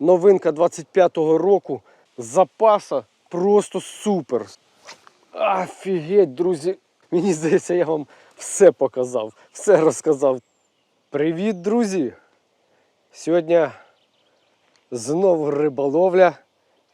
новинка 25-го року. Запаса просто супер. Офігеть, друзі. Мені здається, я вам все показав, все розказав. Привіт, друзі! Сьогодні знову риболовля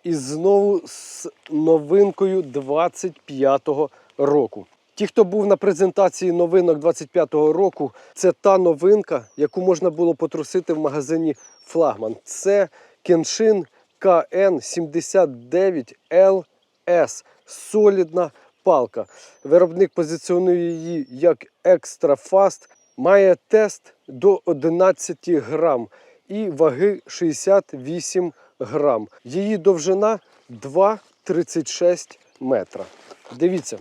і знову з новинкою 25-го року. Ті, хто був на презентації новинок 25-го року, це та новинка, яку можна було потрусити в магазині Флагман. Це Kenshin KN79LS. Солідна палка. Виробник позиціонує її як Fast. Має тест до 11 грам і ваги 68 грам. Її довжина 2,36 метра. Дивіться,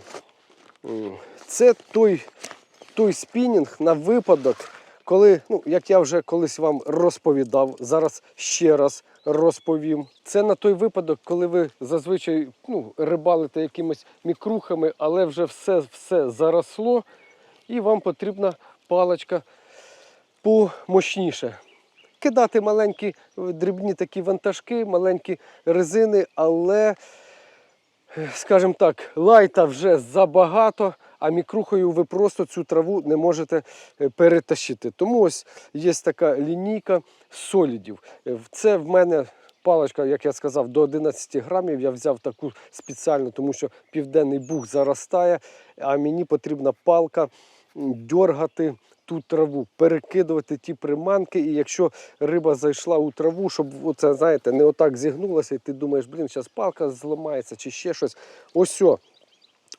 це той, той спінінг на випадок, коли, ну, як я вже колись вам розповідав, зараз ще раз розповім. Це на той випадок, коли ви зазвичай ну, рибалите якимись мікрухами, але вже все, все заросло, і вам потрібна паличка помощніше. Кидати маленькі е, дрібні такі вантажки, маленькі резини, але, е, скажімо так, лайта вже забагато, а мікрухою ви просто цю траву не можете е, перетащити. Тому ось є така лінійка солідів. Е, Це в мене паличка, як я сказав, до 11 грамів. Я взяв таку спеціально, тому що південний буг заростає, а мені потрібна палка дьоргати ту траву, перекидувати ті приманки. І якщо риба зайшла у траву, щоб оце, знаєте, не отак зігнулася, і ти думаєш, блін, зараз палка зламається чи ще щось. Ось о,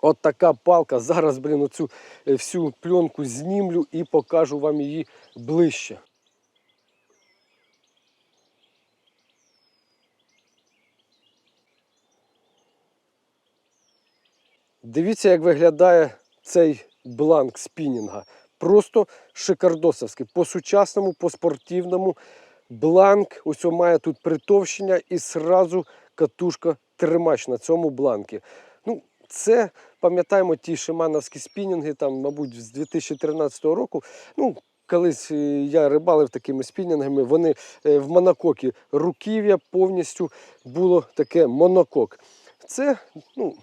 От така палка. Зараз, блін, оцю е, всю пленку знімлю і покажу вам її ближче. Дивіться, як виглядає цей бланк спінінга. Просто шикардосовський. По-сучасному, по-спортивному. Бланк, ось має тут притовщення і сразу катушка тримач на цьому бланкі. Ну, це пам'ятаємо ті шимановські спінінги, там, мабуть, з 2013 року. Ну, Колись е, я рибалив такими спінінгами, вони е, в монококі руків'я повністю було таке монокок. Це ну,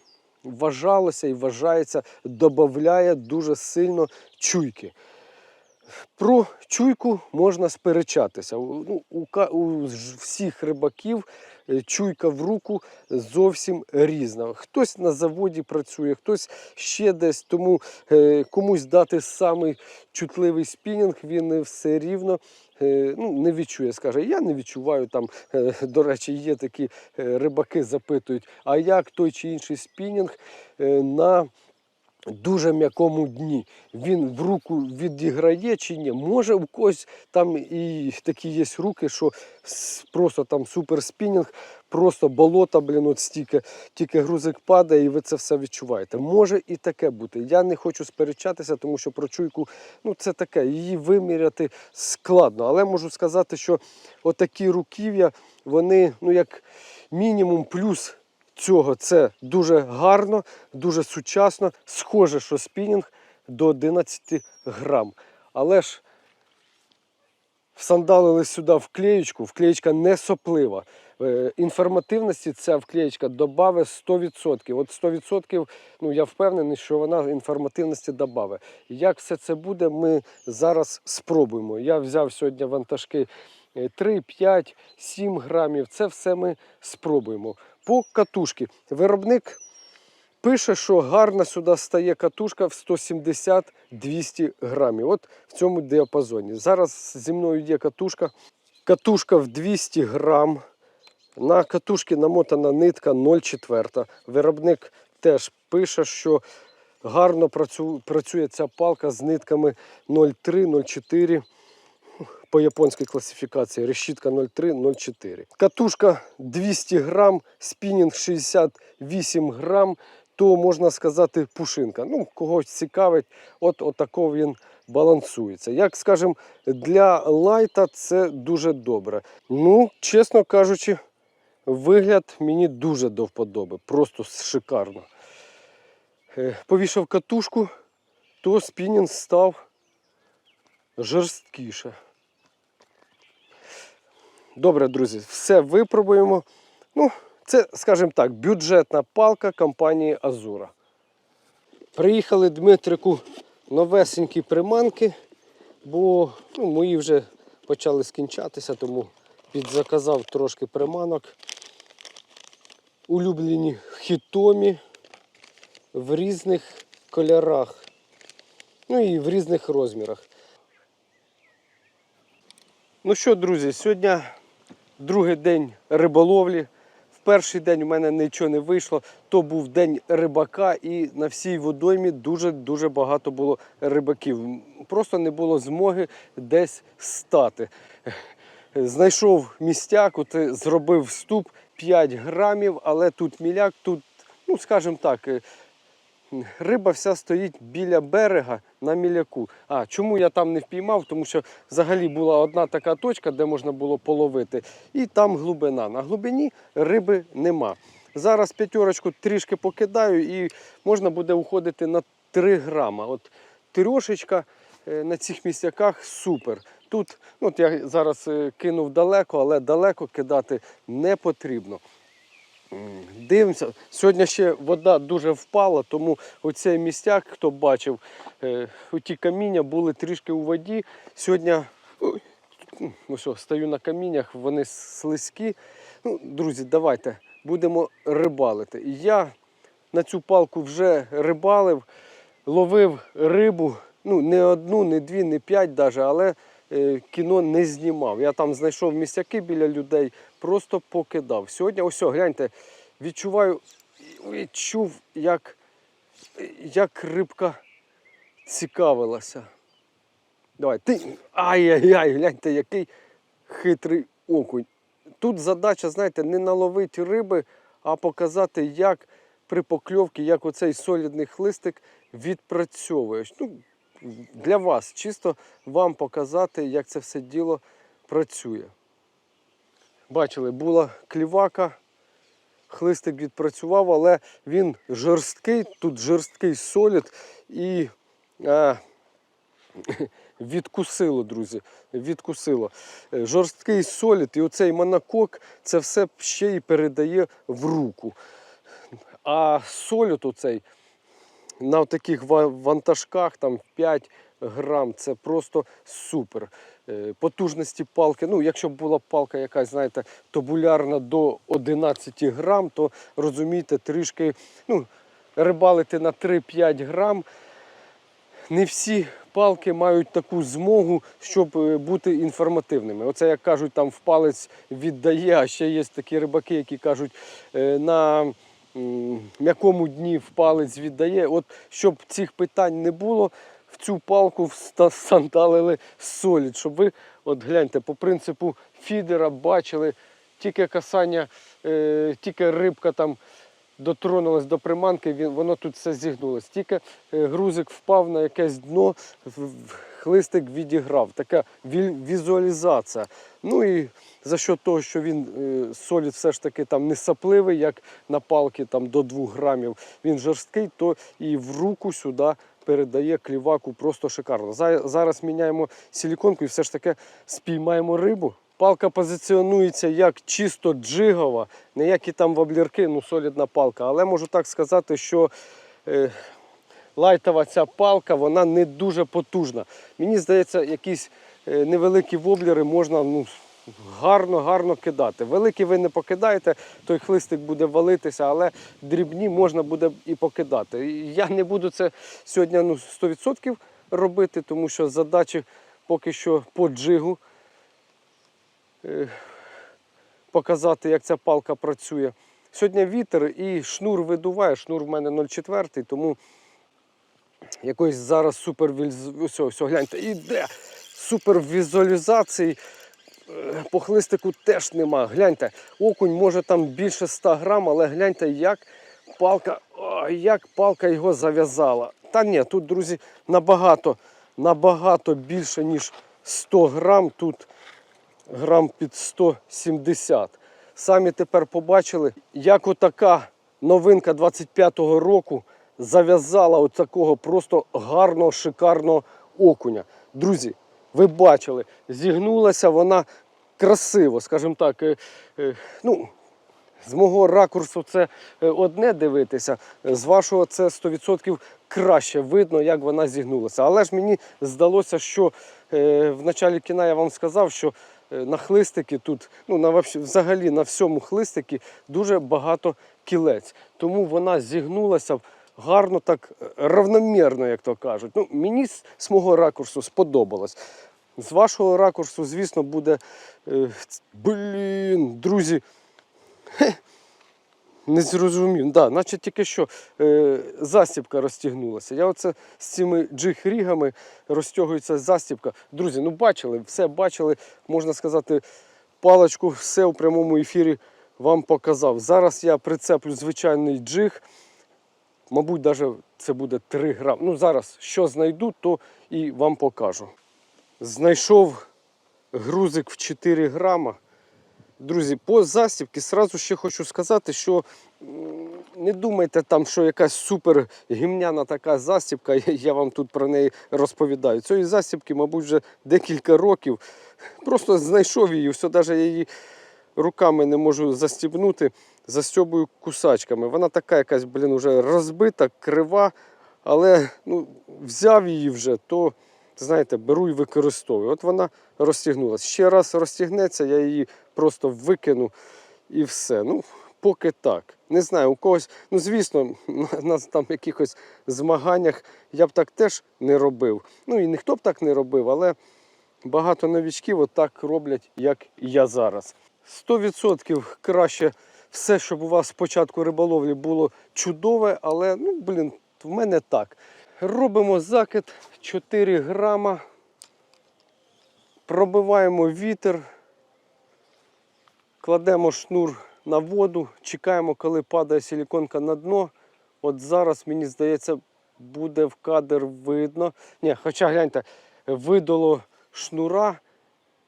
вважалося і вважається, додає дуже сильно чуйки. Про чуйку можна сперечатися. У- Ну, у, у всіх рибаків е, чуйка в руку зовсім різна. Хтось на заводі працює, хтось ще десь. Тому е, комусь дати самий чутливий спінінг, він все рівно е, ну, не відчує. Скаже, я не відчуваю там. е, До речі, є такі е, рибаки запитують, а як той чи інший спінінг е, на дуже м'якому дні. Він в руку відіграє чи ні. Може, у когось там і такі є руки, що просто там супер спінінг, просто болото, блін, от стільки, тільки грузик падає, і ви це все відчуваєте. Може і таке бути. Я не хочу сперечатися, тому що про чуйку ну, це таке, її виміряти складно. Але можу сказати, що отакі руків'я, вони, ну як мінімум, плюс цього це дуже гарно, дуже сучасно. Схоже, що спінінг до 11 грам. Але ж всандалили сюди вклеєчку, вклеєчка не соплива. Е, Інформативності ця вклеєчка додавить 100%. От 100% ну, я впевнений, що вона інформативності додавить. Як все це буде, ми зараз спробуємо. Я взяв сьогодні вантажки е, 3, 5, 7 грамів. Це все ми спробуємо. По катушки. Виробник пише, що гарна сюди стає катушка в 170-200 грамів. От в цьому діапазоні. Зараз зі мною є катушка. Катушка в 200 грам. На катушці намотана нитка 0,4. Виробник теж пише, що гарно працює ця палка з нитками 0,3-0,4 по японській класифікації. Решітка 0,3-0,4. Катушка 200 грам, спінінг 68 грам, то можна сказати пушинка. Ну, когось цікавить, от отако він балансується. Як скажемо, для лайта це дуже добре. Ну, чесно кажучи, вигляд мені дуже до вподоби, просто шикарно. Е, Повішав катушку, то спінінг став жорсткіше. Добре, друзі, все випробуємо. Ну, це, скажімо так, бюджетна палка компанії Азура. Приїхали Дмитрику новесенькі приманки, бо ну, мої вже почали скінчатися, тому підзаказав трошки приманок. Улюблені хітомі в різних кольорах. Ну і в різних розмірах. Ну що, друзі, сьогодні другий день риболовлі. В перший день у мене нічого не вийшло. То був день рибака, і на всій водоймі дуже-дуже багато було рибаків. Просто не було змоги десь стати. Знайшов містяк, от е, зробив вступ 5 грамів, але тут міляк, тут, ну скажімо так, е, риба вся стоїть біля берега на міляку. А чому я там не впіймав? Тому що взагалі була одна така точка, де можна було половити, і там глибина. На глибині риби нема. Зараз п'ятерочку трішки покидаю і можна буде уходити на 3 грама. От трьошечка е, на цих місцяках супер. Тут, ну, от я зараз е, кинув далеко, але далеко кидати не потрібно. Дивимося, сьогодні ще вода дуже впала, тому оцей містяк, хто бачив, е, оті каміння були трішки у воді. Сьогодні ой, ну що, стою на каміннях, вони слизькі. Ну, друзі, давайте будемо рибалити. Я на цю палку вже рибалив, ловив рибу. Ну, не одну, не дві, не п'ять навіть, але кіно не знімав. Я там знайшов місцяки біля людей, просто покидав. Сьогодні, ось, гляньте, відчуваю, відчув, як, як рибка цікавилася. Давай, ти. Ай-яй-яй, гляньте, який хитрий окунь. Тут задача, знаєте, не наловити риби, а показати, як при покльовці, як оцей солідний хлистик відпрацьовує. Ну, для вас, чисто вам показати, як це все діло працює. Бачили, була клівака, хлистик відпрацював, але він жорсткий, тут жорсткий солід і а, відкусило, друзі. Відкусило. Е, Жорсткий солід і оцей монокок це все ще й передає в руку. А солід оцей на таких вантажках там 5 грам це просто супер. Е, Потужності палки. Ну, якщо б була палка якась, знаєте, тобулярна до 11 грам, то розумієте, трішки ну, рибалити на 3-5 грам. Не всі палки мають таку змогу, щоб е, бути інформативними. Оце, як кажуть, там в палець віддає, а ще є такі рибаки, які кажуть, е, на м'якому дні палець віддає. От щоб цих питань не було, в цю палку сандалили солід, щоб ви, от гляньте, по принципу фідера бачили тільки касання, е, тільки рибка там дотронулась до приманки, воно тут все зігнулось. Тільки е, грузик впав на якесь дно, хлистик відіграв. Така візуалізація. Ну і за що того, що він е, солід все ж таки там не сапливий, як на палки там, до 2 грамів, він жорсткий, то і в руку сюди передає кліваку просто шикарно. Зараз міняємо силіконку і все ж таки спіймаємо рибу. Палка позиціонується як чисто джигова, ніякі там воблірки, ну солідна палка. Але можу так сказати, що е, лайтова ця палка вона не дуже потужна. Мені здається, якісь е, невеликі воблери можна ну, гарно, гарно кидати. Великі ви не покидаєте, той хлистик буде валитися, але дрібні можна буде і покидати. Я не буду це сьогодні ну, 100% робити, тому що задачі поки що по джигу е, показати, як ця палка працює. Сьогодні вітер і шнур видуває. Шнур в мене 0,4, тому якоїсь зараз супер все, гляньте, іде супервізуалізації. е, По хлистику теж нема. Гляньте, окунь може там більше 100 грам, але гляньте, як палка, як палка його зав'язала. Та ні, тут, друзі, набагато, набагато більше, ніж 100 грам. Тут грам під 170. Самі тепер побачили, як отака новинка 25-го року зав'язала от такого просто гарного, шикарного окуня. Друзі, ви бачили, зігнулася вона красиво, скажімо так. е, е, ну, з мого ракурсу це е, одне дивитися, з вашого це 100% краще видно, як вона зігнулася. Але ж мені здалося, що в началі кіна я вам сказав, що на хлистики тут, ну на взагалі на всьому хлистики дуже багато кілець. Тому вона зігнулася гарно, так е, равномірно, як то кажуть. Ну, мені з, мого ракурсу сподобалось. З вашого ракурсу, звісно, буде. Е, блін, друзі. Не зрозумів. Да, наче тільки що е, застібка розтягнулася. Я оце з цими джиг-рігами розтягується застібка. Друзі, ну бачили, все бачили, можна сказати, паличку, все у прямому ефірі вам показав. Зараз я прицеплю звичайний джиг. Мабуть, навіть це буде 3 грам. Ну, зараз що знайду, то і вам покажу. Знайшов грузик в 4 грама. Друзі, по засібки сразу ще хочу сказати, що не думайте там, що якась супер гімняна така засібка, я- вам тут про неї розповідаю. Цієї засібки, мабуть, вже декілька років. Просто знайшов її, все, навіть я її руками не можу застібнути, застьобую кусачками. Вона така якась, блін, вже розбита, крива, але ну, взяв її вже, то знаєте, беру і використовую. От вона розтягнулася. Ще раз розтягнеться, я її просто викину і все. Ну, поки так. Не знаю, у когось, ну звісно, на, там якихось змаганнях я б так теж не робив. Ну і ніхто б так не робив, але багато новічків от так роблять, як я зараз. 100% краще все, щоб у вас спочатку риболовлі було чудове, але ну, блін, в мене так. Робимо закид 4 грама, пробиваємо вітер, кладемо шнур на воду, чекаємо, коли падає силіконка на дно. От зараз, мені здається, буде в кадр видно. Ні, хоча гляньте, видало шнура.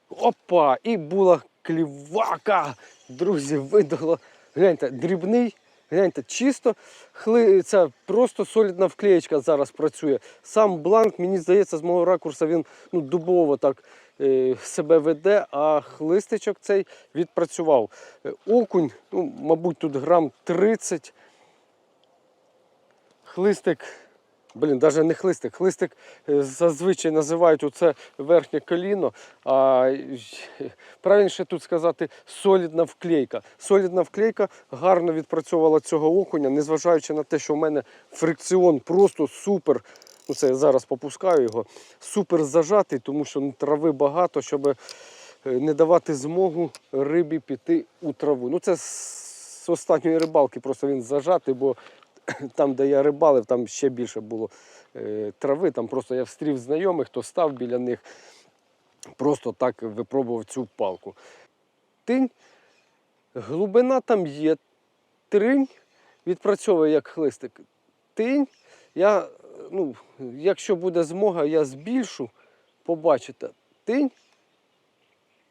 Опа! І була клівака. Друзі, видало. Гляньте, дрібний. Гляньте, чисто хли... це просто солідна вклеєчка зараз працює. Сам бланк, мені здається, з мого ракурсу він ну, дубово так е, себе веде, а хлистичок цей відпрацював. Е, окунь, ну, мабуть, тут грам 30. Хлистик, блін, навіть не хлистик. Хлистик е, зазвичай називають оце верхнє коліно. А правильніше тут сказати солідна вклейка. Солідна вклейка гарно відпрацьовувала цього окуня, незважаючи на те, що в мене фрикціон просто супер. Ну, це я зараз попускаю його. Супер зажатий, тому що ну, трави багато, щоб е, не давати змогу рибі піти у траву. Ну, це з останньої рибалки просто він зажатий, бо там, де я рибалив, там ще більше було е, трави. Там просто я встрів знайомих, хто став біля них, просто так випробував цю палку. Тинь, глибина там є. Тринь відпрацьовує як хлистик. Тинь, я, ну, якщо буде змога, я збільшу, побачите. Тинь,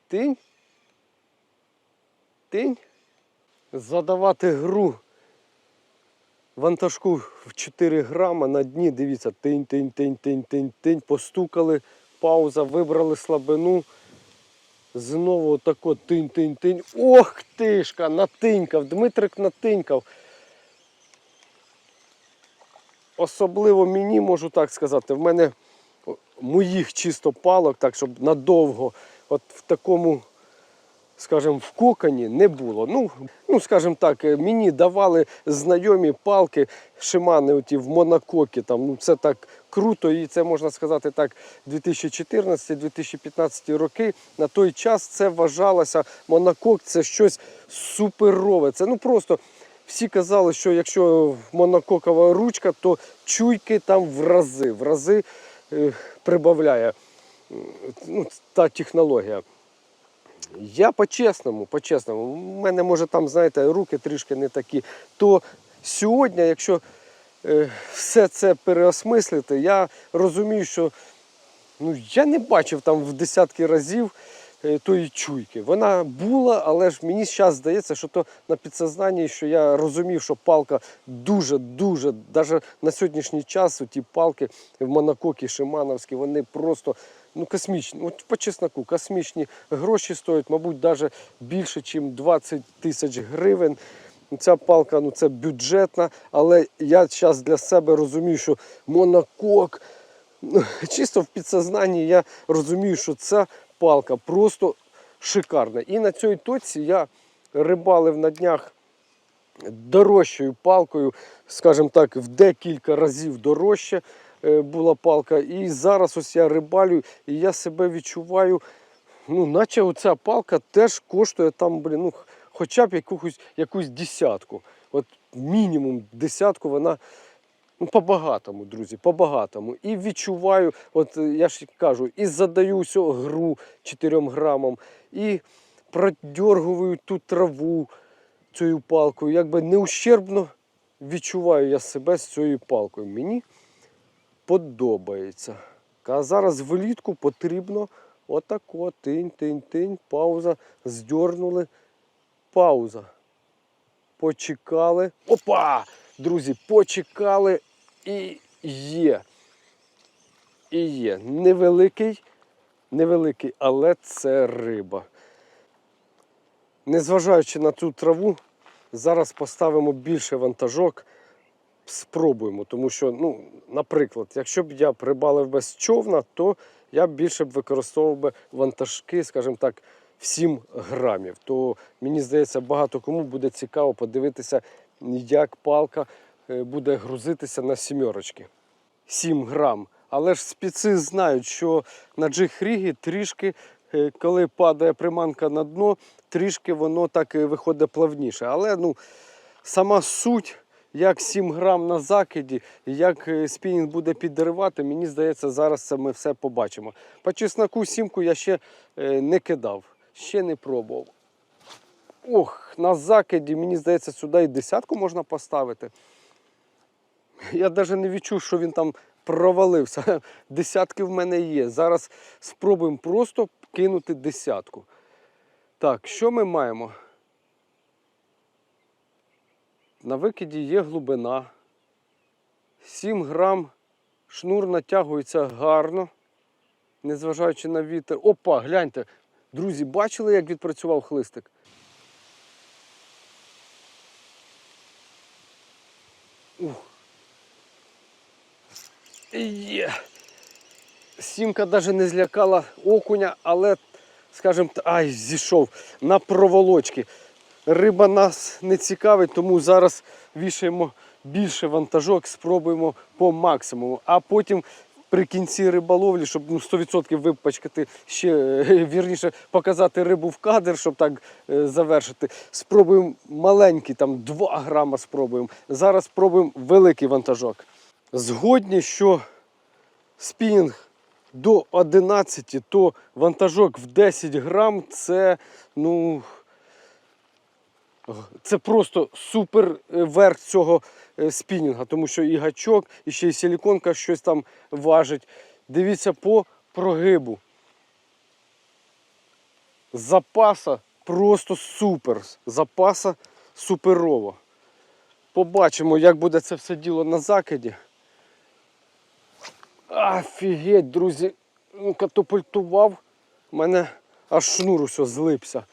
тинь, тинь. Задавати гру вантажку в 4 грама на дні, дивіться, тинь, тинь, тинь, тинь, тинь, тинь, постукали, пауза, вибрали слабину. Знову отако тинь, тинь, тинь. Ох тишка, натинькав, Дмитрик натинькав. Особливо мені можу так сказати, в мене моїх чисто палок, так, щоб надовго, от в такому скажімо, в коконі не було. Ну, ну скажімо так, е, мені давали знайомі палки шимани оті в монококі. Там, ну, це так круто, і це можна сказати так, 2014-2015 роки. На той час це вважалося монокок, це щось суперове. Це ну просто. Всі казали, що якщо монококова ручка, то чуйки там в рази, в рази е, прибавляє ну, та технологія. Я по-чесному, по-чесному, у мене може там, знаєте, руки трішки не такі. То сьогодні, якщо е, все це переосмислити, я розумію, що ну, я не бачив там в десятки разів е, тої чуйки. Вона була, але ж мені зараз здається, що то на підсознанні, що я розумів, що палка дуже-дуже, навіть на сьогоднішній час ті палки в монококі Шимановські, вони просто ну, космічні, от по чесноку, космічні гроші стоять, мабуть, навіть більше, ніж 20 тисяч гривень. Ця палка ну, це бюджетна, але я зараз для себе розумію, що монокок, ну, чисто в підсознанні я розумію, що ця палка просто шикарна. І на цій точці я рибалив на днях дорожчою палкою, скажімо так, в декілька разів дорожче була палка. І зараз ось я рибалю, і я себе відчуваю, ну, наче оця палка теж коштує там, блін, ну, хоча б якусь, якусь десятку. От мінімум десятку вона. Ну, по-багатому, друзі, по-багатому. І відчуваю, от е, я ж кажу, і задаю всю гру 4 грамам, і продьоргую ту траву цією палкою. Якби не ущербно відчуваю я себе з цією палкою. Мені подобається. А зараз влітку потрібно отако, тинь-тинь-тинь, пауза, здьорнули, пауза. Почекали. Опа! Друзі, почекали і є. І є. Невеликий, невеликий, але це риба. Незважаючи на цю траву, зараз поставимо більше вантажок, спробуємо. Тому що, ну, наприклад, якщо б я прибалив без човна, то я б більше б використовував би вантажки, скажімо так, в 7 грамів. То мені здається, багато кому буде цікаво подивитися, як палка е, буде грузитися на сімерочки. 7 грам. Але ж спеці знають, що на джихрігі трішки, е, коли падає приманка на дно, трішки воно так і виходить плавніше. Але ну, сама суть, як 7 грам на закиді, як е, спінінг буде підривати, мені здається, зараз це ми все побачимо. По чесноку сімку я ще е, не кидав, ще не пробував. Ох, на закиді, мені здається, сюди і десятку можна поставити. Я навіть не відчув, що він там провалився. Десятки в мене є. Зараз спробуємо просто кинути десятку. Так, що ми маємо? На викиді є глибина. 7 грам. Шнур натягується гарно, незважаючи на вітер. Опа, гляньте. Друзі, бачили, як відпрацював хлистик? Ух. Є. Сімка навіть не злякала окуня, але, скажімо, ай, зійшов на проволочки. Риба нас не цікавить, тому зараз вішаємо більше вантажок, спробуємо по максимуму. А потім при кінці риболовлі, щоб ну, 100% випачкати ще е, вірніше показати рибу в кадр, щоб так е, завершити. Спробуємо маленький, там 2 грама спробуємо. Зараз спробуємо великий вантажок. Згодні, що спінінг до 11, то вантажок в 10 грам це, ну, це просто супер е, верх цього е, спінінга, тому що і гачок, і ще й силіконка щось там важить. Дивіться по прогибу. Запаса просто супер. Запаса суперово. Побачимо, як буде це все діло на закиді. Офігеть, друзі, ну. У мене аж шнур усе злипся.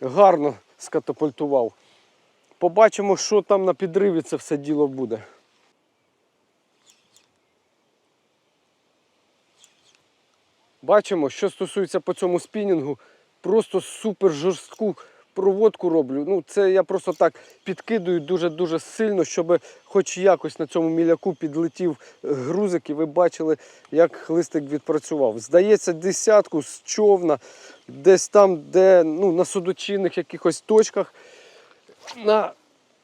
Гарно скатапультував. Побачимо, що там на підриві це все діло буде. Бачимо, що стосується по цьому спінінгу, просто супер жорстку проводку роблю. Ну, це я просто так підкидую дуже-дуже сильно, щоб хоч якось на цьому міляку підлетів е, грузик, і ви бачили, як хлистик відпрацював. Здається, десятку з човна, десь там, де ну, на судочинних якихось точках, на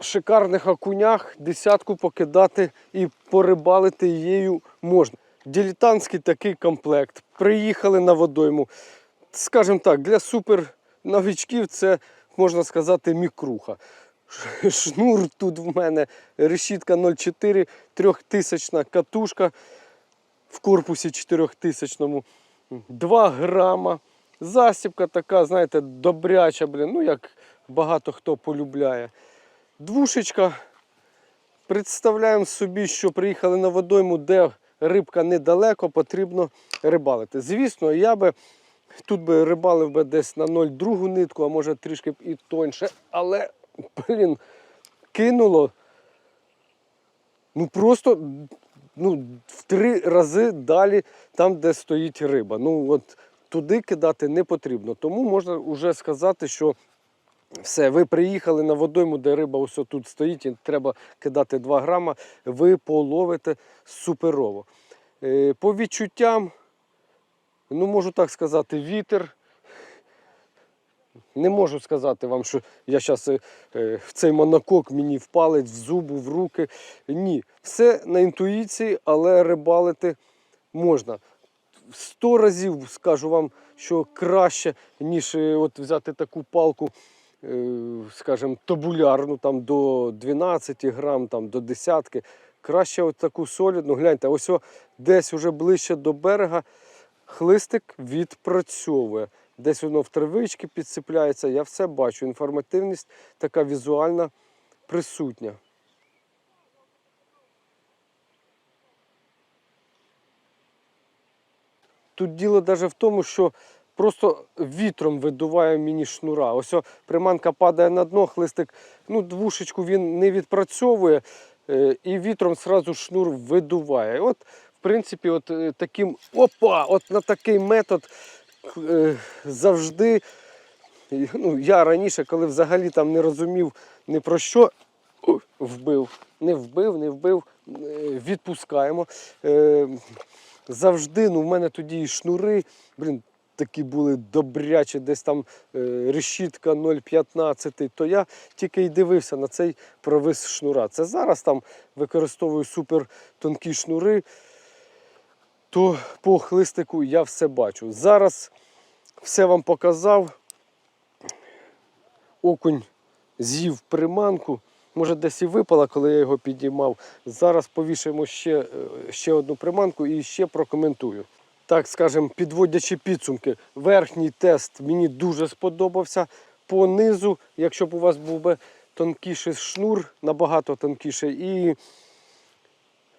шикарних окунях десятку покидати і порибалити її можна. Дилетантський такий комплект. Приїхали на водойму. Скажімо так, для супер новичків це можна сказати мікруха. Шнур тут в мене решітка 0,4, трьохтисячна катушка в корпусі 4000 2 грама. Засібка така, знаєте, добряча, блін, ну як багато хто полюбляє. Двушечка. Представляємо собі, що приїхали на водойму, де рибка недалеко, потрібно рибалити. Звісно, я би тут би рибалив би десь на 0,2 нитку, а може трішки б і тоньше, але, блін, кинуло. Ну просто ну, в три рази далі там, де стоїть риба. Ну от туди кидати не потрібно. Тому можна вже сказати, що все, ви приїхали на водойму, де риба ось тут стоїть, і треба кидати 2 грама, ви половите суперово. Е, По відчуттям, ну можу так сказати, вітер. Не можу сказати вам, що я зараз в цей монокок мені в палець, в зубу, в руки. Ні, все на інтуїції, але рибалити можна. Сто разів скажу вам, що краще, ніж е, от взяти таку палку, е, скажімо, табулярну там до 12 грам, там, до десятки. Краще от таку солідну. Гляньте, ось о, десь уже ближче до берега хлистик відпрацьовує. Десь воно в травички підсипляється. Я все бачу. Інформативність така візуальна присутня. Тут діло навіть в тому, що просто вітром видуває мені шнура. Ось о, приманка падає на дно, хлистик, ну, двушечку він не відпрацьовує, е, і вітром сразу шнур видуває. От, принципі, от е, таким опа! От на такий метод е, завжди. Ну, я раніше, коли взагалі там не розумів ні про що, вбив. Не вбив, не вбив, е, відпускаємо. Завжди, ну, в мене тоді і шнури, блін, такі були добрячі, десь там решітка 0,15, то я тільки й дивився на цей провис шнура. Це зараз там використовую супер тонкі шнури, то по хлистику я все бачу. Зараз все вам показав. Окунь з'їв приманку. Може, десь і випала, коли я його підіймав. Зараз повішаємо ще, е, ще одну приманку і ще прокоментую. Так скажемо, підводячи підсумки, верхній тест мені дуже сподобався. По низу, якщо б у вас був би тонкіший шнур, набагато тонкіший, і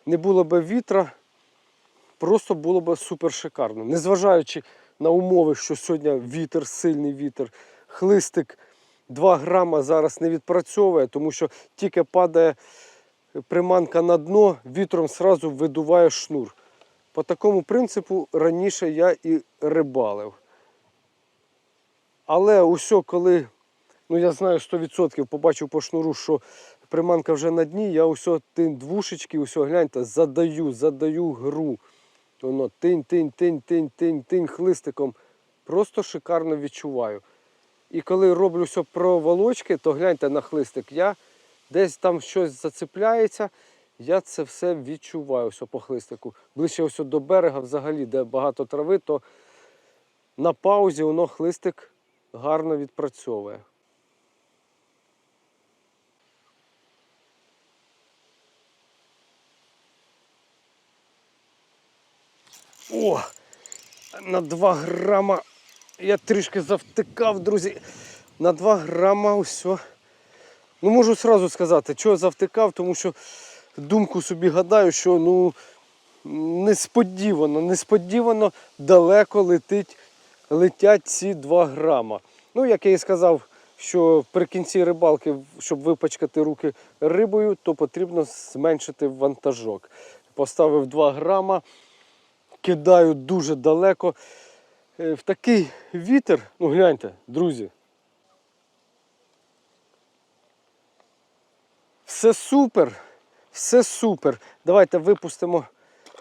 не було б вітра, просто було б супер шикарно. Незважаючи на умови, що сьогодні вітер, сильний вітер, хлистик 2 грама зараз не відпрацьовує, тому що тільки падає приманка на дно, вітром сразу видуває шнур. По такому принципу раніше я і рибалив. Але усе, коли, ну я знаю 100%, побачив по шнуру, що приманка вже на дні, я усе тин двушечки, усе гляньте, задаю, задаю гру. Воно тинь, тинь, тинь, тинь, тинь, тинь хлистиком. Просто шикарно відчуваю. І коли роблю все проволочки, то гляньте на хлистик. Я десь там щось зацепляється, я це все відчуваю все по хлистику. Ближче ось до берега, взагалі, де багато трави, то на паузі воно хлистик гарно відпрацьовує. О! На 2 грама я трішки завтикав, друзі. На 2 грама все. Ну, можу сразу сказати, чого завтикав, тому що думку собі гадаю, що ну несподівано, несподівано далеко летить, летять ці 2 грама. Ну, як я і сказав, що при кінці рибалки, щоб випачкати руки рибою, то потрібно зменшити вантажок. Поставив 2 грама, кидаю дуже далеко. Е, В такий вітер, ну гляньте, друзі. Все супер, все супер. Давайте випустимо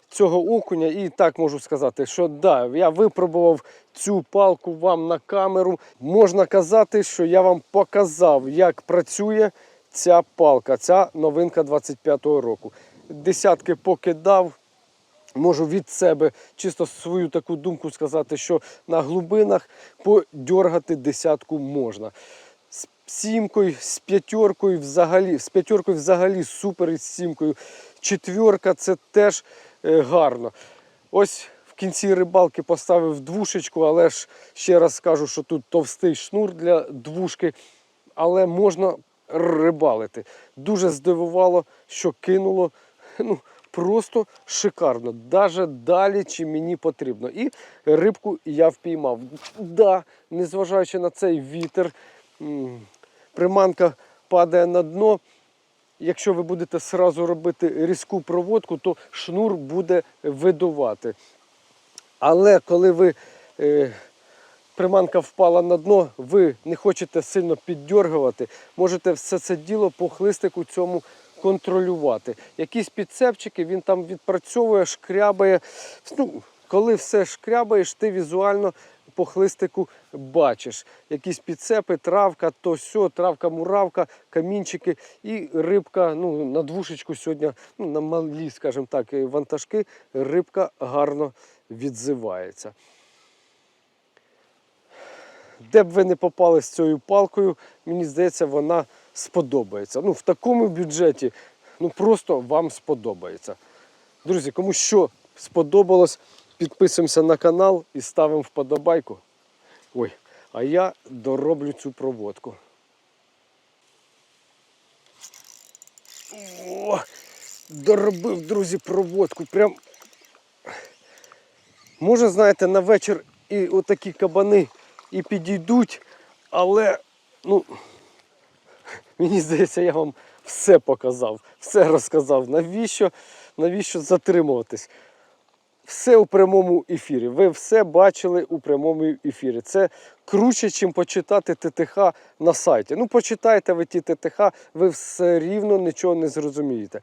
цього окуня і так можу сказати, що да, я випробував цю палку вам на камеру. Можна казати, що я вам показав, як працює ця палка, ця новинка 25-го року. Десятки покидав. Можу від себе чисто свою таку думку сказати, що на глибинах подьоргати десятку можна. З сімкою, з п'ятеркою взагалі, з п'ятеркою взагалі супер із сімкою. Четверка це теж е, гарно. Ось в кінці рибалки поставив двушечку, але ж ще раз скажу, що тут товстий шнур для двушки, але можна рибалити. Дуже здивувало, що кинуло. Ну, просто шикарно, навіть далі, чим мені потрібно. І рибку я впіймав. Да, незважаючи на цей вітер, приманка падає на дно. Якщо ви будете сразу робити різку проводку, то шнур буде видувати. Але коли ви е, приманка впала на дно, ви не хочете сильно піддергувати, можете все це діло по хлистику цьому контролювати. Якісь підцепчики він там відпрацьовує, шкрябає. Ну, коли все шкрябаєш, ти візуально по хлистику бачиш. Якісь підцепи, травка, то сьо, травка, муравка, камінчики і рибка. Ну, на двушечку сьогодні, ну, на малі, скажімо так, е, вантажки, рибка гарно відзивається. Де б ви не попали з цією палкою, мені здається, вона сподобається. Ну, в такому бюджеті ну, просто вам сподобається. Друзі, кому що сподобалось, підписуємося на канал і ставимо вподобайку. Ой, а я дороблю цю проводку. О, доробив, друзі, проводку. Прям Може, знаєте, на вечір і отакі кабани і підійдуть, але ну, мені здається, я вам все показав, все розказав. Навіщо, навіщо затримуватись? Все у прямому ефірі. Ви все бачили у прямому ефірі. Це круче, ніж почитати ТТХ на сайті. Ну, почитайте ви ті ТТХ, ви все рівно нічого не зрозумієте.